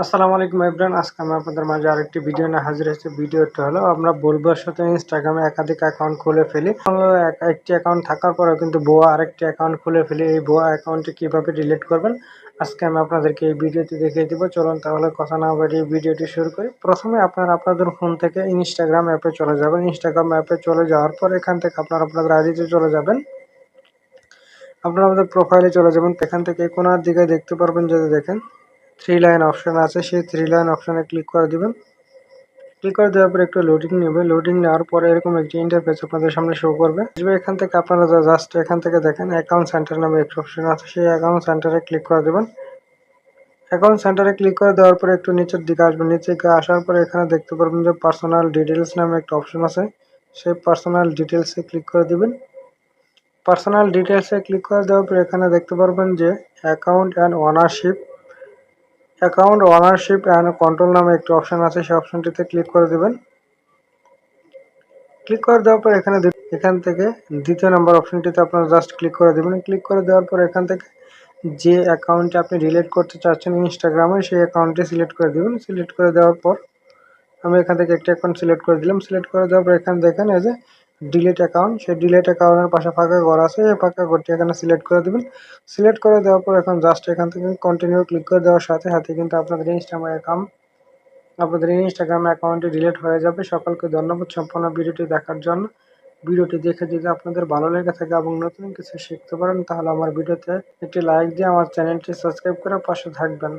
আসসালামু আলাইকুম এভরান আজকে আমি আপনাদের মাঝে আরেকটি ভিডিও নিয়ে হাজির হয়েছি। ভিডিওটা হলো, আমরা ভুলবশত ইনস্টাগ্রামে একাধিক অ্যাকাউন্ট খুলে ফেলি। এক- একটি অ্যাকাউন্ট থাকার পরেও কিন্তু বোয়া আরেকটি অ্যাকাউন্ট খুলে ফেলি। এই বোয়া অ্যাকাউন্টটি কীভাবে ডিলিট করবেন? আজকে আমি আপনাদেরকে এই ভিডিওটি দেখিয়ে দিব। চলুন তাহলে কথা না বাড়িয়ে ভিডিওটি শুরু করি। প্রথমে আপনারা আপনাদের ফোন থেকে ইনস্টাগ্রাম অ্যাপে চলে যাবেন। ইনস্টাগ্রাম অ্যাপে চলে যাওয়ার পর এখান থেকে আপনারা আপনাদের আইডিতে চলে যাবেন। আপনারা আমাদের প্রোফাইলে চলে যাবেন। এখান থেকে কোনার দিকে দেখতে পারবেন যদি দেখেন। থ্রি লাইন অপশান আছে, সেই থ্রি লাইন অপশানে ক্লিক করে দিবেন। ক্লিক করে দেওয়ার পর একটু লোডিং নেবে লোডিং নেওয়ার পরে এরকম একটি ইন্টারফেস আপনাদের সামনে শো করবে। আসবে এখান থেকে আপনারা জাস্ট এখান থেকে দেখেন অ্যাকাউন্ট সেন্টার নামে একটি অপশান আছে, সেই অ্যাকাউন্ট সেন্টারে ক্লিক করে দেবেন। অ্যাকাউন্ট সেন্টারে ক্লিক করে দেওয়ার পরে একটু নিচের দিকে আসবেন। নিচে আসার পরে এখানে দেখতে পারবেন যে পার্সোনাল ডিটেলস নামে একটা অপশন আছে। সেই পার্সোনাল ডিটেলসে ক্লিক করে দিবেন। পার্সোনাল ডিটেলসে ক্লিক করে দেওয়ার পর এখানে দেখতে পারবেন যে account and ownership account ownership and control নামে একটি অপশান আছে। সেই অপশনটিতে ক্লিক করে দেবেন। ক্লিক করে দেওয়ার পর এখানে এখান থেকে দ্বিতীয় নম্বর অপশানটিতে আপনারা জাস্ট ক্লিক করে দেবেন। ক্লিক করে দেওয়ার পর এখান থেকে যে অ্যাকাউন্টে আপনি রিলেট করতে চাচ্ছেন ইনস্টাগ্রামে সেই অ্যাকাউন্টটি সিলেক্ট করে দেবেন। সিলেক্ট করে দেওয়ার পর আমি এখান থেকে একটি অ্যাকাউন্ট সিলেক্ট করে দিলাম। সিলেক্ট করে দেওয়ার পর এখানে দেখেন এই যে ডিলিট অ্যাকাউন্ট সেই ডিলেট অ্যাকাউন্টের পাশে ফাঁকা ঘর আছে, এই ফাঁকা ঘরটি এখানে সিলেক্ট করে দেবেন। সিলেক্ট করে দেওয়ার পর এখন জাস্ট এখান থেকে কন্টিনিউ ক্লিক করে দেওয়ার সাথে সাথে কিন্তু আপনাদের ইনস্টাগ্রাম অ্যাকাউন্ট আপনাদের ইনস্টাগ্রাম অ্যাকাউন্টটি ডিলিট হয়ে যাবে। সকলকে ধন্যবাদ সম্পূর্ণ ভিডিওটি দেখার জন্য। ভিডিওটি দেখে যদি আপনাদের ভালো লেগে থাকে এবং নতুন কিছু শিখতে পারেন, তাহলে আমার ভিডিওতে একটি লাইক দিয়ে আমার চ্যানেলটি সাবস্ক্রাইব করে পাশে থাকবেন।